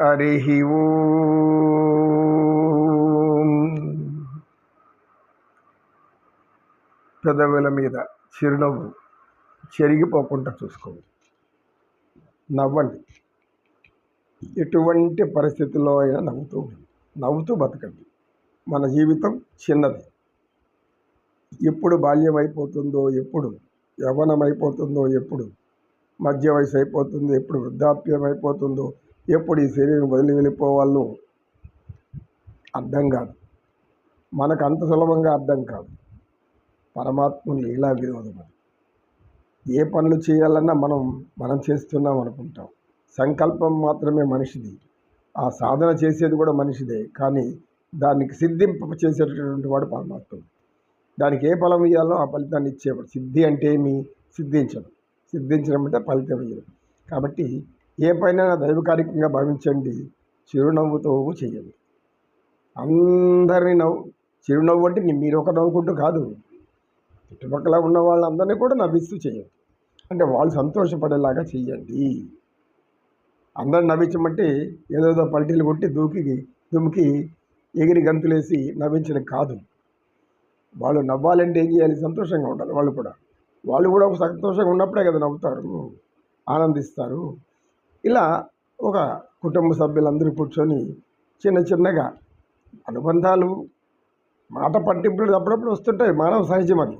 హరి పెదవుల మీద చిరునవ్వు చెరిగిపోకుండా చూసుకోండి. నవ్వండి. ఎటువంటి పరిస్థితుల్లో అయినా నవ్వుతూ నవ్వుతూ బతకండి. మన జీవితం చిన్నది. ఎప్పుడు బాల్యం అయిపోతుందో ఎప్పుడు యవ్వనం అయిపోతుందో ఎప్పుడు మధ్య వయసు అయిపోతుందో ఎప్పుడు వృద్ధాప్యం అయిపోతుందో ఎప్పుడు ఈ శరీరం వదిలి వెళ్ళిపోవాలో అర్థం కాదు. మనకు అంత సులభంగా అర్థం కాదు. పరమాత్మ లీలా విరోధం అది. ఏ పనులు చేయాలన్నా మనం మనం చేస్తున్నాం అనుకుంటాం. సంకల్పం మాత్రమే మనిషిది. ఆ సాధన చేసేది కూడా మనిషిదే. కానీ దానికి సిద్ధింప చేసేటటువంటి వాడు పరమాత్మ దానికి ఏ ఫలం ఇవ్వాలో ఆ ఫలితాన్ని ఇచ్చేవాడు. సిద్ధి అంటే ఏమి? సిద్ధించడం. సిద్ధించడం అంటే ఫలితం ఇవ్వడం కాబట్టి ఏ పైన దైవకారికంగా భావించండి చిరునవ్వుతో చేయండి. అందరినీ నవ్వు చిరునవ్వు అంటే మీరు ఒక నవ్వుకుంటూ కాదు. చుట్టుపక్కల ఉన్న వాళ్ళందరినీ కూడా నవ్విస్తూ చేయండి. అంటే వాళ్ళు సంతోషపడేలాగా చేయండి. అందరు నవ్వించమంటే ఏదోదో పల్టీలు కొట్టి దూకి దుమికి ఎగిరి గంతులేసి నవ్వించడం కాదు. వాళ్ళు నవ్వాలంటే ఏం చేయాలి? సంతోషంగా ఉండాలి వాళ్ళు కూడా. వాళ్ళు కూడా ఒక సంతోషంగా ఉన్నప్పుడే కదా నవ్వుతారు. ఆనందిస్తారు. ఇలా ఒక కుటుంబ సభ్యులందరూ కూర్చొని చిన్న చిన్నగా అనుబంధాలు మాట పట్టింపులు అప్పుడప్పుడు వస్తుంటాయి. మానవ సహజం అది.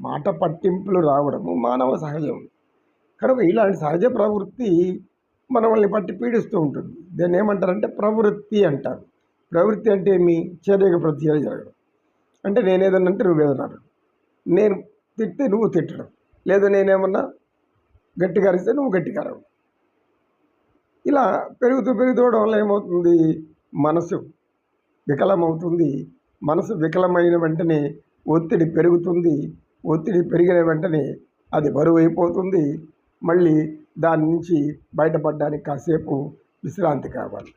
మాట పట్టింపులు రావడము మానవ సహజం. కనుక ఇలాంటి సహజ ప్రవృత్తి మనల్ని పట్టి పీడిస్తూ ఉంటుంది. దాన్ని ఏమంటారంటే ప్రవృత్తి అంటారు. ప్రవృత్తి అంటే ఏమి? చర్యకు ప్రతిచర్య జరగడం. అంటే నేనేదన్నా అంటే నువ్వేదన్నారు నేను తిట్టి నువ్వు తిట్టడం. లేదా నేనేమన్నా గట్టిగా అరిస్తే నువ్వు గట్టిగా అరవడం. ఇలా పెరుగుతూ పెరుగుతూ వల్ల ఏమవుతుంది? మనసు వికలమవుతుంది. మనసు వికలమైన వెంటనే ఒత్తిడి పెరుగుతుంది. ఒత్తిడి పెరిగిన వెంటనే అది బరువు అయిపోతుంది మళ్ళీ దాని నుంచి బయటపడడానికి కాసేపు విశ్రాంతి కావాలి.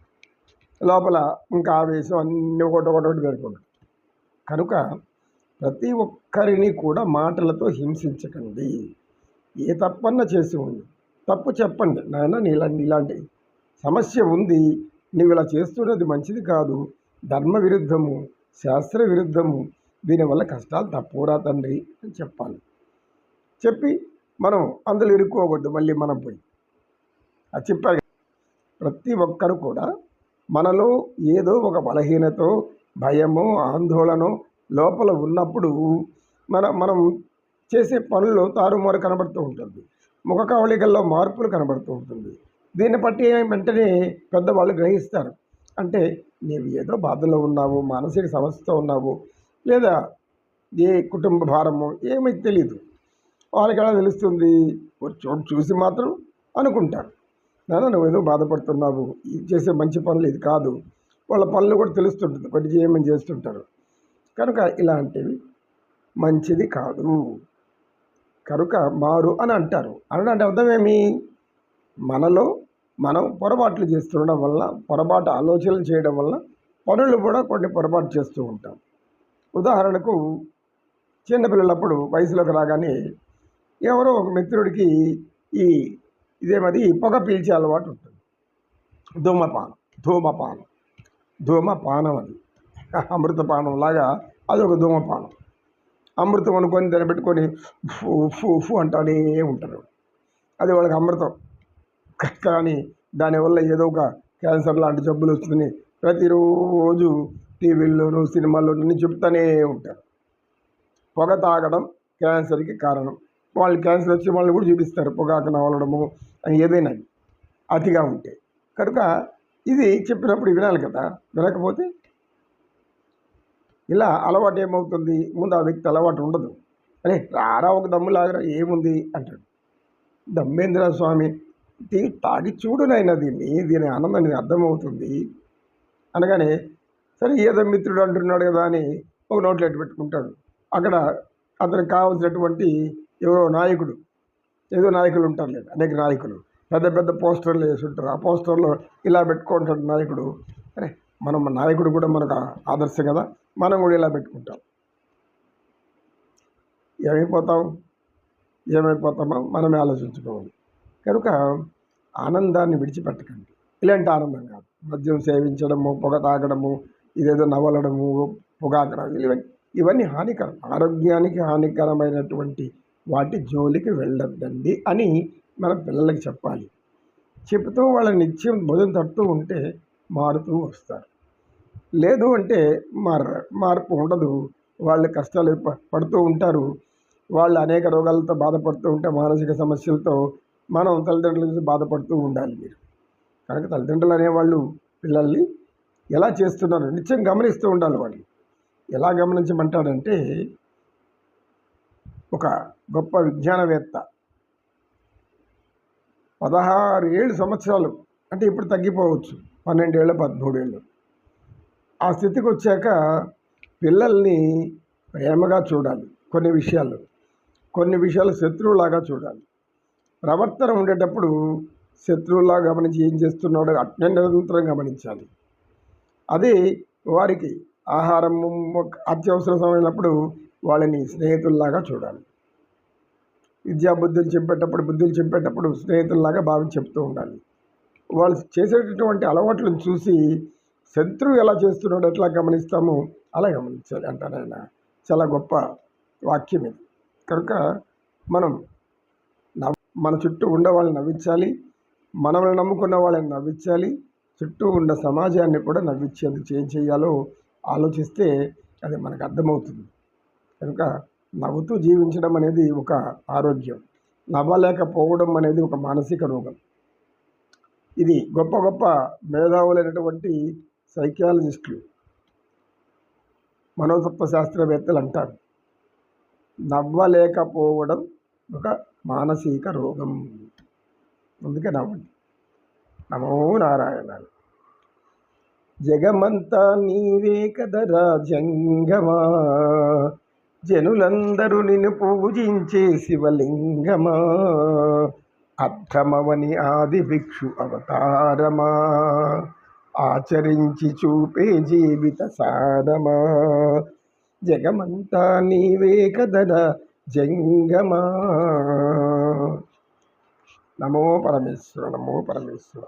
లోపల ఇంకా ఆవేశం అన్నీ ఒకటి ఒకటి ఒకటి కనుక ప్రతి ఒక్కరిని కూడా మాటలతో హింసించకండి. ఏ తప్పన్నా చేసి ఉంది తప్పు చెప్పండి. నాయన నీలాంటి ఇలాంటి సమస్య ఉంది నువ్వు ఇలా చేస్తున్నది మంచిది కాదు. ధర్మ విరుద్ధము శాస్త్ర విరుద్ధము దీనివల్ల కష్టాలు తప్పురా తండ్రి అని చెప్పాలి. చెప్పి మనం అందులో ఇరుక్కోవద్దు మళ్ళీ మనం పోయి. అది చెప్పారు ప్రతి ఒక్కరు కూడా మనలో ఏదో ఒక బలహీనతో భయమో ఆందోళన లోపల ఉన్నప్పుడు మన మనం చేసే పనుల్లో తారుమారు కనబడుతూ ఉంటుంది. ముఖ కవళికల్లో మార్పులు కనబడుతూ ఉంటుంది. దీన్ని బట్టి వెంటనే పెద్దవాళ్ళు గ్రహిస్తారు. అంటే నీవు ఏదో బాధలో ఉన్నావు మానసిక సమస్యతో ఉన్నావు లేదా ఏ కుటుంబ భారమో ఏమీ తెలియదు వాళ్ళకి ఎలా తెలుస్తుంది? ఒక చోటు చూసి మాత్రం అనుకుంటారు. నాన్న నువ్వు ఏదో బాధపడుతున్నావు ఇది చేసే మంచి పనులు ఇది కాదు. వాళ్ళ పనులు కూడా తెలుస్తుంటుంది కొన్ని చేయమని చేస్తుంటారు. కనుక ఇలాంటివి మంచిది కాదు. కనుక మారు అని అంటారు. అనడానికి అంటే అర్థమేమి మనలో మనం పొరపాట్లు చేస్తుండడం వల్ల పొరపాటు ఆలోచనలు చేయడం వల్ల పనులు కూడా కొన్ని పొరపాటు చేస్తూ ఉంటాం. ఉదాహరణకు చిన్నపిల్లలప్పుడు వయసులోకి రాగానే ఎవరో ఒక మిత్రుడికి ఈ ఇదేమది పొగ పీల్చే అలవాటు ఉంటుంది. ధూమపానం ధూమపానం ధూమపానం అది. అమృతపానం లాగా అది ఒక ధూమపానం అమృతం అనుకొని దాన్ని పెట్టుకొని ఉఫ్ ఫూ అంటానే ఉంటారు. అది వాళ్ళకి అమృతం. కానీ దానివల్ల ఏదో ఒక క్యాన్సర్ లాంటి జబ్బులు వస్తుంది ప్రతిరోజు టీవీల్లోనూ సినిమాల్లోనూ చెప్తూనే ఉంటారు. పొగ తాగడం క్యాన్సర్కి కారణం. వాళ్ళు క్యాన్సర్ వచ్చే వాళ్ళని కూడా చూపిస్తారు. పొగాకు నవలడము అని ఏదైనా అతిగా ఉంటే. కనుక ఇది చెప్పినప్పుడు వినాలి కదా. వినకపోతే ఇలా అలవాటు ఏమవుతుంది? ముందు ఆ వ్యక్తి అలవాటు ఉండదు. అరే రారా ఒక దమ్ము లాగరా ఏముంది? అంటాడు. దమ్మేంద్ర స్వామి ఇది తాగి చూడు దీన్ని దీని ఆనందం నీకు అర్థమవుతుంది. అనగానే సరే ఏదో మిత్రుడు అంటున్నాడు కదా అని ఒక నోట్లో పెట్టుకుంటాడు. అక్కడ అతనికి కావాల్సినటువంటి ఎవరో నాయకుడు ఏదో నాయకులు ఉంటారు లేదు అనేక నాయకులు పెద్ద పెద్ద పోస్టర్లు వేసి ఉంటారు. ఆ పోస్టర్లో ఇలా పెట్టుకుంటాడు నాయకుడు. అరే మనం నాయకుడు కూడా మనకు ఆదర్శం కదా మనం కూడా ఇలా పెట్టుకుంటాం. ఏమైపోతాం? ఏమైపోతామో మనమే ఆలోచించుకోవాలి. కనుక ఆనందాన్ని విడిచిపెట్టకండి. ఇలాంటి ఆనందం కాదు. మద్యం సేవించడము పొగ తాగడము ఇదేదో నవలడము పొగాకడం ఇవన్నీ. ఇవన్నీ హానికరం. ఆరోగ్యానికి హానికరమైనటువంటి వాటి జోలికి వెళ్ళొద్దండి అని మన పిల్లలకి చెప్పాలి. చెబుతూ వాళ్ళ నిత్యం భోజనం తడుతూ ఉంటే మారుతూ వస్తారు. లేదు అంటే మార మార్పు ఉండదు. వాళ్ళు కష్టాలు పడుతూ ఉంటారు. వాళ్ళు అనేక రోగాలతో బాధపడుతూ ఉంటే మానసిక సమస్యలతో మనం తల్లిదండ్రుల నుంచి బాధపడుతూ ఉండాలి మీరు. కనుక తల్లిదండ్రులు అనేవాళ్ళు పిల్లల్ని ఎలా చేస్తున్నారు నిత్యం గమనిస్తూ ఉండాలి వాళ్ళు. ఎలా గమనించమంటాడంటే ఒక గొప్ప విజ్ఞానవేత్త పదహారు ఏళ్ళు సంవత్సరాలు అంటే ఇప్పుడు తగ్గిపోవచ్చు పన్నెండేళ్ళు పదమూడేళ్ళు. ఆ స్థితికి వచ్చాక పిల్లల్ని ప్రేమగా చూడాలి కొన్ని విషయాలు. కొన్ని విషయాలు శత్రువులాగా చూడాలి. ప్రవర్తన ఉండేటప్పుడు శత్రువులా గమనించి ఏం చేస్తున్నాడో అట్నే నిరంతరం గమనించాలి. అదే వారికి ఆహారం అత్యవసర సమయమైనప్పుడు వాళ్ళని స్నేహితుల్లాగా చూడాలి. విద్యా బుద్ధులు చెప్పేటప్పుడు బుద్ధులు చెప్పేటప్పుడు స్నేహితుల్లాగా భావించి చెప్తూ ఉండాలి. వాళ్ళు చేసేటటువంటి అలవాట్లను చూసి శత్రువు ఎలా చేస్తున్నాడో ఎట్లా గమనిస్తామో అలా గమనించాలి అంటారు ఆయన. చాలా గొప్ప వాక్యం ఇది. కనుక మనం మన చుట్టూ ఉన్న వాళ్ళని నవ్వించాలి మనల్ని నమ్ముకున్న వాళ్ళని నవ్వించాలి చుట్టూ ఉన్న సమాజాన్ని కూడా నవ్వించేందుకు ఏం చేయాలో ఆలోచిస్తే అది మనకు అర్థమవుతుంది. కనుక నవ్వుతూ జీవించడం అనేది ఒక ఆరోగ్యం. నవ్వలేకపోవడం అనేది ఒక మానసిక రోగం. ఇది గొప్ప గొప్ప మేధావులైనటువంటి సైకాలజిస్టులు మనోతత్వ శాస్త్రవేత్తలు అంటారు. నవ్వలేకపోవడం ఒక మానసిక రోగం. అందుకే నవ్వండి. నమో నారాయణ. జగమంతా నీవే కదరా జంగమా జనులందరూ నిన్ను పూజించే శివలింగమా? అర్థమవని ఆది భిక్షు అవతారమా? ఆచరించి చూపే జీవిత సారమా? జగమంతా నీవే కదరా జంగమా. నమో పరమేశ్వర నమో పరమేశ్వర.